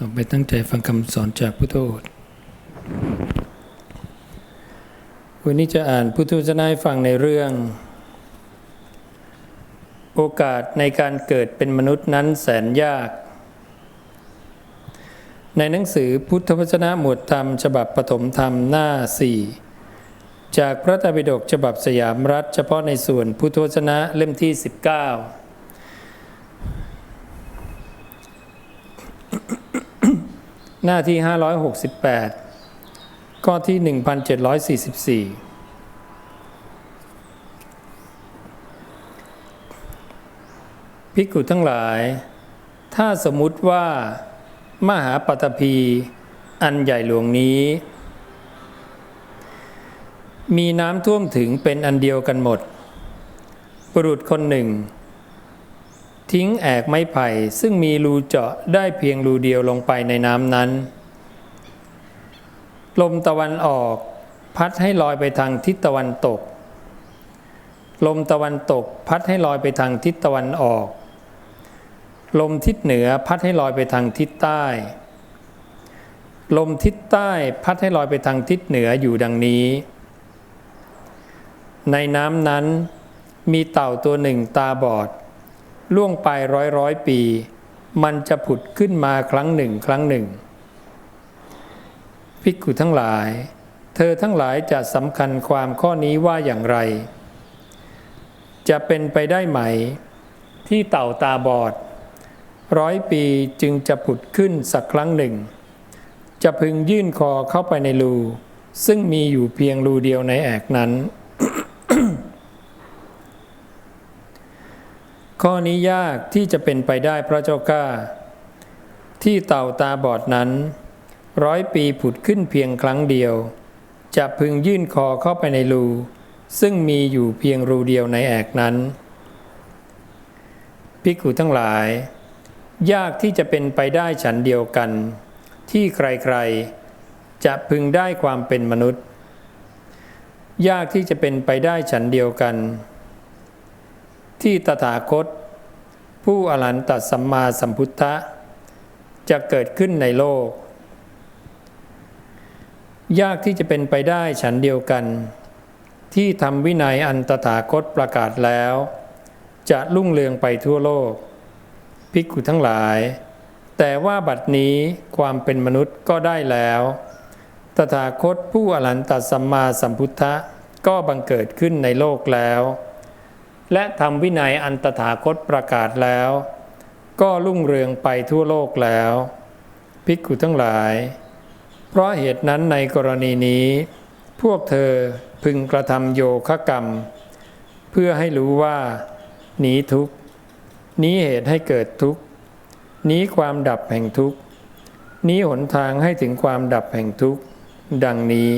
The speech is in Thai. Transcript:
ต่อไปตั้งใจฟังคำสอนจากพุทธโอษฐ์วันนี้จะอ่านพุทธวจนะให้ฟังในเรื่อง โอกาสในการเกิดเป็นมนุษย์นั้นแสนยาก ในหนังสือพุทธวจนะหมวดธรรม ฉบับปฐมธรรมหน้าสี่จากพระตรปิฎกฉบับสยามรัฐ เฉพาะในส่วนพุทธวจนะเล่มที่ 19 หน้าที่ 568 ข้อที่ 1744 ภิกขุทั้งหลาย ถ้าสมมุติว่า มหาปัตภีอันใหญ่หลวงนี้ มีน้ำท่วมถึงเป็นอันเดียวกันหมด บุรุษคนหนึ่ง ทิ้งแอกไม้ไผ่ซึ่งมีรูเจาะได้เพียงรูเดียวลงไปในน้ำนั้น ลมตะวันออกพัดให้ลอยไปทางทิศตะวันตก ลมตะวันตกพัดให้ลอยไปทางทิศตะวันออก ลมทิศเหนือพัดให้ลอยไปทางทิศใต้ ลมทิศใต้พัดให้ลอยไปทางทิศเหนืออยู่ดังนี้ ในน้ำนั้นมีเต่าตัวหนึ่งตาบอด ล่วงไปร้อยร้อยปี มันจะผุดขึ้นมาครั้งหนึ่งครั้งหนึ่ง ภิกขุทั้งหลาย เธอทั้งหลายจะสำคัญความข้อนี้ว่าอย่างไร จะเป็นไปได้ไหม ที่เต่าตาบอด ร้อยปีจึงจะผุดขึ้นสักครั้งหนึ่ง จะพึงยื่นคอเข้าไปในรูซึ่งมีอยู่เพียงรูเดียวในแอกนั้น ข้อนี้ยากที่จะเป็นไปได้พระเจ้าข้า ที่เต่าตาบอดนั้น ร้อยปีผุดขึ้นเพียงครั้งเดียว จะพึงยื่นคอเข้าไปในรู ซึ่งมีอยู่เพียงรูเดียวในแอกนั้นภิกขุทั้งหลาย ยากที่จะเป็นไปได้ฉันเดียวกัน ที่ใครๆ จะพึงได้ความเป็นมนุษย์ ยากที่จะเป็นไปได้ฉันเดียวกัน ที่ตถาคต ผู้อรหันตสัมมาสัมพุทธะ จะเกิดขึ้นในโลก ยากที่จะเป็นไปได้ฉันเดียวกัน ที่ทำวินัยอันตถาคตประกาศแล้ว จะรุ่งเรืองไปทั่วโลก ภิกขุทั้งหลาย แต่ว่าบัดนี้ความเป็นมนุษย์ก็ได้แล้วตถาคตผู้อรหันตสัมมาสัมพุทธะก็บังเกิดขึ้นในโลกแล้ว และทำวินัยอันตถาคตประกาศแล้ว ก็รุ่งเรืองไปทั่วโลกแล้ว ภิกขุทั้งหลาย เพราะเหตุนั้นในกรณีนี้ พวกเธอพึงกระทำโยคะกรรม เพื่อให้รู้ว่าหนีทุกข์หนี้เหตุให้เกิดทุกข์หนี้ความดับแห่งทุกข์หนี้หนทางให้ถึงความดับแห่งทุกข์ดังนี้